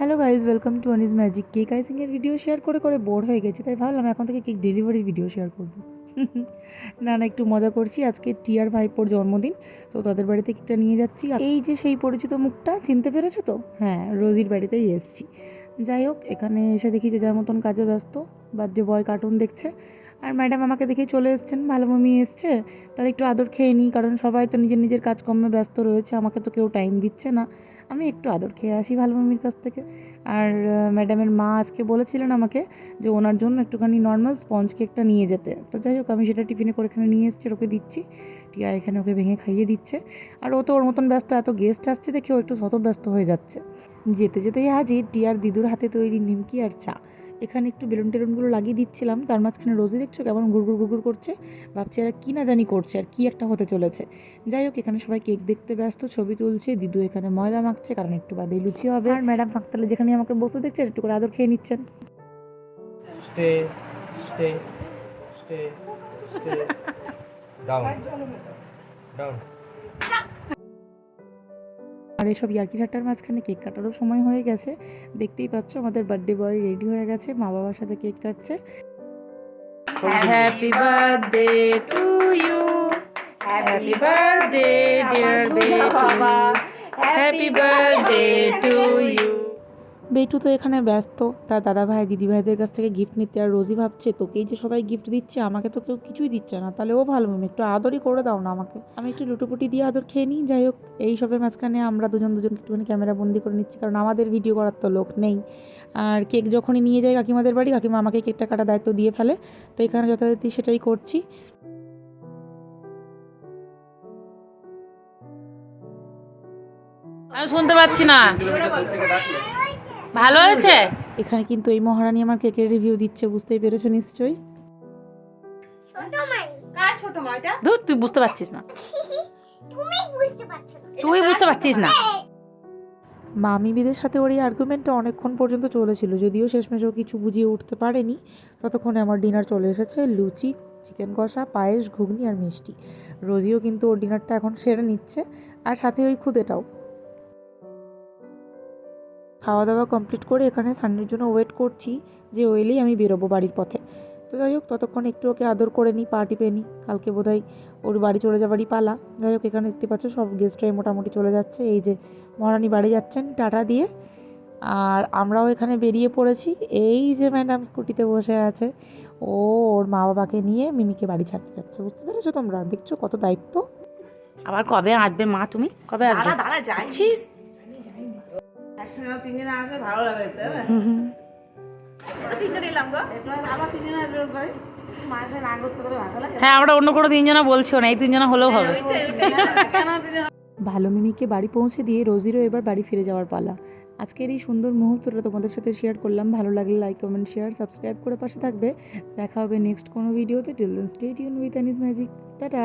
Hello guys welcome to Anis magic cake আইসিংয়ের video share করে করে bore হয়ে গেছি, তাই ভাবলাম এখন থেকে কেক ডেলিভারির ভিডিও শেয়ার করব। না না, একটু মজা করছি। আজকে টিয়ার ভাইপোর জন্মদিন, তো তাদের বাড়িতে কেকটা নিয়ে যাচ্ছি। এই যে সেই পরিচিত মুখটা, চিনতে পেরেছ তো? হ্যাঁ রোজির বাড়িতেই এসেছি। যাই হোক, এখানে এসে দেখি যে যার মতন কাজে ব্যস্ত বার্থডে বয় কার্টুন দেখছে। আর ম্যাডাম আমাকে দেখেই চলে এসছেন, ভালো মামি এসছে, তাহলে একটু আদর খেয়ে নিই, কারণ সবাই তো নিজের নিজের কাজকর্মে ব্যস্ত রয়েছে, আমাকে তো কেউ টাইম দিচ্ছে না। আমি একটু আদর খেয়ে আসি ভালো মামির কাছ থেকে। আর ম্যাডামের মা আজকে বলেছিলেন আমাকে যে ওনার জন্য একটুখানি নর্মাল স্পঞ্জ কেকটা নিয়ে যেতে। তো যাই হোক, আমি সেটা টিফিনে করে এখানে নিয়ে এসেছি ওকে দিচ্ছি। টিয়া এখানে ওকে ভেঙে খাইয়ে দিচ্ছে। আর ও তো ওর মতন ব্যস্ত, এত গেস্ট আসছে দেখে ও একটু শত ব্যস্ত হয়ে যাচ্ছে। যেতে যেতেই হাজির, টিয়ার দিদুর হাতে তৈরি নিমকি আর চা। এখানে একটু বেলুন টেলুনগুলো লাগিয়ে দিচ্ছিলাম। তার মাঝখানে রোজই দেখছ কেমন গুড়গুড় গুড়গুড় করছে। ভাবছি এরা কী না জানি করছে আর কী একটা হতে চলেছে। যাই হোক এখানে সবাই কেক দেখতে ব্যস্ত ছবি তুলছে। দিদু এখানে ময়দা মাখছে কারণ একটু বাদে লুচি হবে। আর ম্যাডাম ফাঁকতালে যেখানে আমাকে বসতে দেখছেন একটু করে আদর খেয়ে নিচ্ছেন। আর এসব ইয়ার্কি ঠাট্টার মাঝখানে কেক কাটারও সময় হয়ে গেছে। দেখতেই পাচ্ছ আমাদের বার্থডে বয় রেডি হয়ে গেছে মা বাবার সাথে কেক কাটছে। Happy birthday to you happy birthday dear baby. Happy birthday to you বেটু তো এখানে ব্যস্ত। তার দাদা ভাই দিদি ভাইদের কাছ থেকে গিফট নিতে। আর রোজই ভাবছে, তোকেই যে সবাই গিফট দিচ্ছে, আমাকে তো কেউ কিছুই দিচ্ছে না। তাহলে ও ভালো মামি একটু আদরই করে দাও না আমাকে। আমি একটু লুটোপুটি দিয়ে আদর খেয়ে নিই। যাই হোক, এই সবের মাঝখানে আমরা দুজন দুজন একটুখানি ক্যামেরা বন্দি করে নিচ্ছি। কারণ আমাদের ভিডিও করার তো লোক নেই। আর কেক যখনই নিয়ে যাই কাকিমাদের বাড়ি, কাকিমা আমাকে কেকটা কাটার দায়িত্ব দিয়ে ফেলে। তো এখানে যথারীতি সেটাই করছি। আমি শুনতে পাচ্ছি না। ভালো হয়েছে? এখানে কিন্তু এই মহারানী আমার কেকের রিভিউ দিচ্ছে বুঝতেই পেরেছ নিশ্চয়ই? ধুর তুই বুঝতে পারছিস না। তুই বুঝতে পারছিস না। মামিবিদের সাথে ওর এই আর্গুমেন্টটা অনেকক্ষণ পর্যন্ত চলেছিল যদিও শেষমেশ ও কিছু বুঝিয়ে উঠতে পারেনি। ততক্ষণে আমার ডিনার চলে এসেছে লুচি চিকেন কষা পায়েস ঘুগনি আর মিষ্টি। রোজিও কিন্তু ওর ডিনারটা এখন সেরে নিচ্ছে আর সাথে ওই খুদেটাও। খাওয়া দাওয়া কমপ্লিট করে এখানে সানডের জন্য ওয়েট করছি যে ওয়েলেই আমি বেরোবো বাড়ির পথে। তো যাই হোক ততক্ষণ একটু ওকে আদর করে নিই পা টিপে নিই কালকে বোধহয় ওর বাড়ি চলে যাবারই পালা। যাই হোক এখানে দেখতে পাচ্ছ সব গেস্টরাই মোটামুটি চলে যাচ্ছে। এই যে মহারানী বাড়ি যাচ্ছেন টাটা দিয়ে। আর আমরাও এখানে বেরিয়ে পড়েছি। এই যে ম্যাডাম স্কুটিতে বসে আছে। ও ওর মা বাবাকে নিয়ে মিমিকে বাড়ি ছাড়তে যাচ্ছে। বুঝতে পেরেছ তোমরা? দেখছ কত দায়িত্ব। আবার কবে আসবে মা তুমি? কবে আসবে? আছিস হ্যাঁ আমরা অন্য কোনো তিনজনা বলছিও না এই তিনজনা হলেও হবে। ভালো মিমিকে বাড়ি পৌঁছে দিয়ে রোজিরও এবার বাড়ি ফিরে যাওয়ার পালা। আজকের এই সুন্দর মুহূর্তটা তোমাদের সাথে শেয়ার করলাম। ভালো লাগলে লাইক কমেন্ট শেয়ার সাবস্ক্রাইব করে পাশে থাকবে। দেখা হবে নেক্সট কোনো ভিডিওতে till then stay tuned with Anis magic tata